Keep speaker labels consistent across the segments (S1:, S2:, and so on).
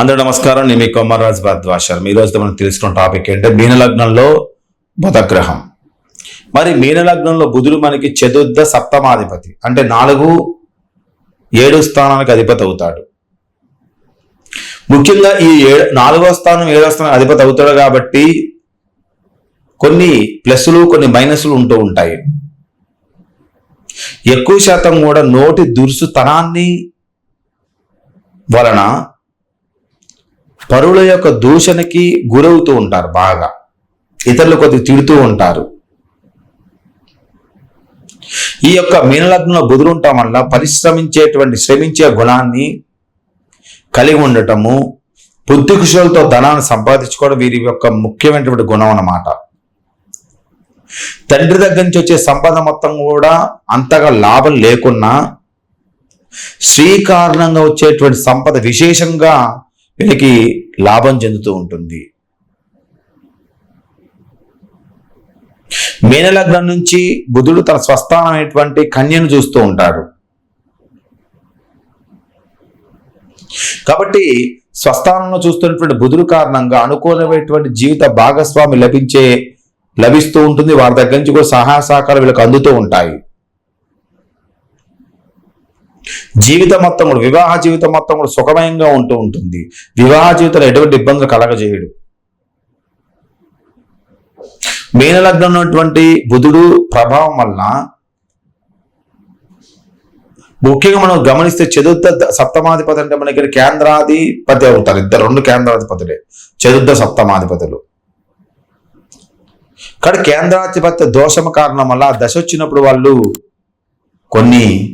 S1: అందరూ నమస్కారం. నేను మీ కొమ్మరాజ్ భరద్వాషర్ ఈ రోజు మనం తెలుసుకున్న టాపిక్ ఏంటంటే మీనలగ్నంలో బుధగ్రహం మరి మీనలగ్నంలో బుధుడు మనకి చతుర్థ సప్తమాధిపతి. అంటే నాలుగు ఏడు స్థానానికి అధిపతి అవుతాడు. ముఖ్యంగా ఈ ఏడు నాలుగో స్థానం ఏడో స్థానం అధిపతి అవుతాడు కాబట్టి కొన్ని ప్లస్లు కొన్ని మైనస్లు ఉంటూ ఉంటాయి. ఎక్కువ శాతం కూడా నోటి దురుసుతనాన్ని వలన పరుల యొక్క దూషణకి గురవుతూ ఉంటారు బాగా. ఇతరులు కొద్దిగా తిడుతూ ఉంటారు. ఈ యొక్క మీనలగ్నంలో బుధుడు ఉండటం వల్ల పరిశ్రమించేటువంటి శ్రమించే గుణాన్ని కలిగి ఉండటము బుద్ధి కుశలతో ధనాన్ని సంపాదించుకోవడం వీరి యొక్క ముఖ్యమైనటువంటి గుణం అన్నమాట. తండ్రి దగ్గర నుంచి వచ్చే సంపద మొత్తం కూడా అంతగా లాభం లేకున్నా స్వీకారణంగా కారణంగా వచ్చేటువంటి సంపద విశేషంగా వీళ్ళకి లాభం చెందుతూ ఉంటుంది. మీనలగ్నం నుంచి బుధుడు తన స్వస్థానమైనటువంటి కన్యను చూస్తూ ఉంటాడు. కాబట్టి స్వస్థానంలో చూస్తున్నటువంటి బుధుడు కారణంగా అనుకూలమైనటువంటి జీవిత భాగస్వామి లభించే లభిస్తూ ఉంటుంది. వారి దగ్గర నుంచి కూడా సహాయ సహకారాలు వీళ్ళకి అందుతూ ఉంటాయి. జీవితం మొత్తం కూడా వివాహ జీవితం మొత్తం కూడా సుఖమయంగా ఉంటూ ఉంటుంది. వివాహ జీవితంలో ఎటువంటి ఇబ్బందులు కలగజేయడు. మీనలగ్నం ఉన్నటువంటి బుధుడు ప్రభావం వలన ముఖ్యంగా మనం గమనిస్తే చతుర్థ సప్తమాధిపతి అంటే మనకి కేంద్రాధిపతి అవుతారు. ఇద్దరు రెండు కేంద్రాధిపతులే. చతుర్థ సప్తమాధిపతులు. కానీ కేంద్రాధిపత్య దోషం కారణం వల్ల దశ వచ్చినప్పుడు వాళ్ళు కొన్ని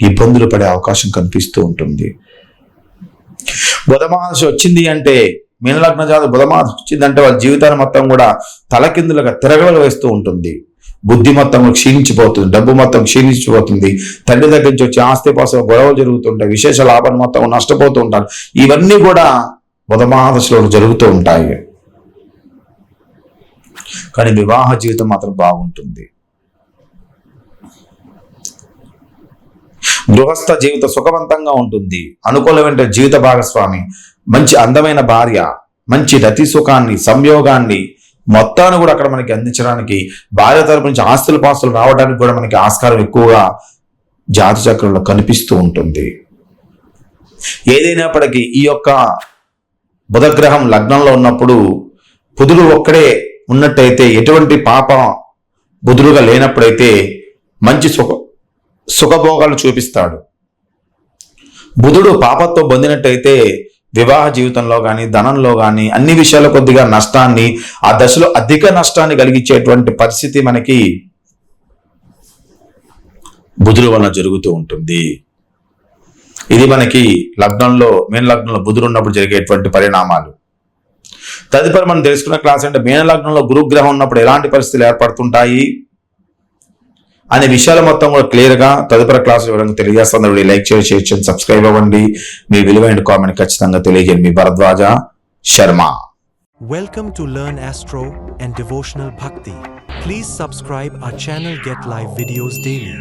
S1: ఇబ్బందులు పడే అవకాశం కనిపిస్తూ ఉంటుంది. బుధమాదశ వచ్చింది అంటే మీనలగ్న జాతకు బుధమాదశ వచ్చిందంటే వాళ్ళ జీవితాన్ని మొత్తం కూడా తలకిందులుగా తిరగలు వేస్తూ ఉంటుంది. బుద్ధి మొత్తం క్షీణించిపోతుంది డబ్బు మొత్తం క్షీణించిపోతుంది తండ్రి దగ్గర నుంచి వచ్చి ఆస్తిపాస గొడవలు జరుగుతుంటాయి విశేష లాభం మొత్తం నష్టపోతూ ఉంటారు. ఇవన్నీ కూడా బుధమాదశలో జరుగుతూ ఉంటాయి. కానీ వివాహ జీవితం మాత్రం బాగుంటుంది. గృహస్థ జీవిత సుఖవంతంగా ఉంటుంది. అనుకూలమైన జీవిత భాగస్వామి. మంచి అందమైన భార్య మంచి రతి సుఖాన్ని సంయోగాన్ని మొత్తాన్ని కూడా అక్కడ మనకి అందించడానికి భార్య తరపు నుంచి ఆస్తుల పాస్తులు రావడానికి కూడా మనకి ఆస్కారం ఎక్కువగా జాతి చక్రంలో కనిపిస్తూ ఉంటుంది. ఏదైనప్పటికీ ఈ యొక్క బుధగ్రహం లగ్నంలో ఉన్నప్పుడు బుధుడు ఒక్కడే ఉన్నట్టయితే ఎటువంటి పాప బుధుడుగా లేనప్పుడైతే మంచి సుఖ సుఖభోగాలు చూపిస్తాడు. బుధుడు పాపత్వం పొందినట్టయితే వివాహ జీవితంలో కానీ ధనంలో కానీ అన్ని విషయాల కొద్దిగా నష్టాన్ని ఆ దశలో అధిక నష్టాన్ని కలిగించేటువంటి పరిస్థితి మనకి బుధుడు వలన జరుగుతూ ఉంటుంది. ఇది మనకి లగ్నంలో మీన లగ్నంలో బుధుడు ఉన్నప్పుడు జరిగేటువంటి పరిణామాలు. తదుపరి మనం తెలుసుకున్న క్లాస్ అంటే మీన లగ్నంలో గురుగ్రహం ఉన్నప్పుడు ఎలాంటి పరిస్థితులు ఏర్పడుతుంటాయి? అనే విషయాలు మొత్తం కూడా క్లియర్గా తదుపరి క్లాస్ వివరంగా తెలియజేస్తుంది లైక్ చేసి షేర్ చేయండి సబ్స్క్రైబ్ అవ్వండి. మీ విలువైన కామెంట్ ఖచ్చితంగా తెలియజేయండి. మీ Bharadwaja Sharma.
S2: Welcome to learn astro and devotional Bhakti please subscribe our channel get live videos daily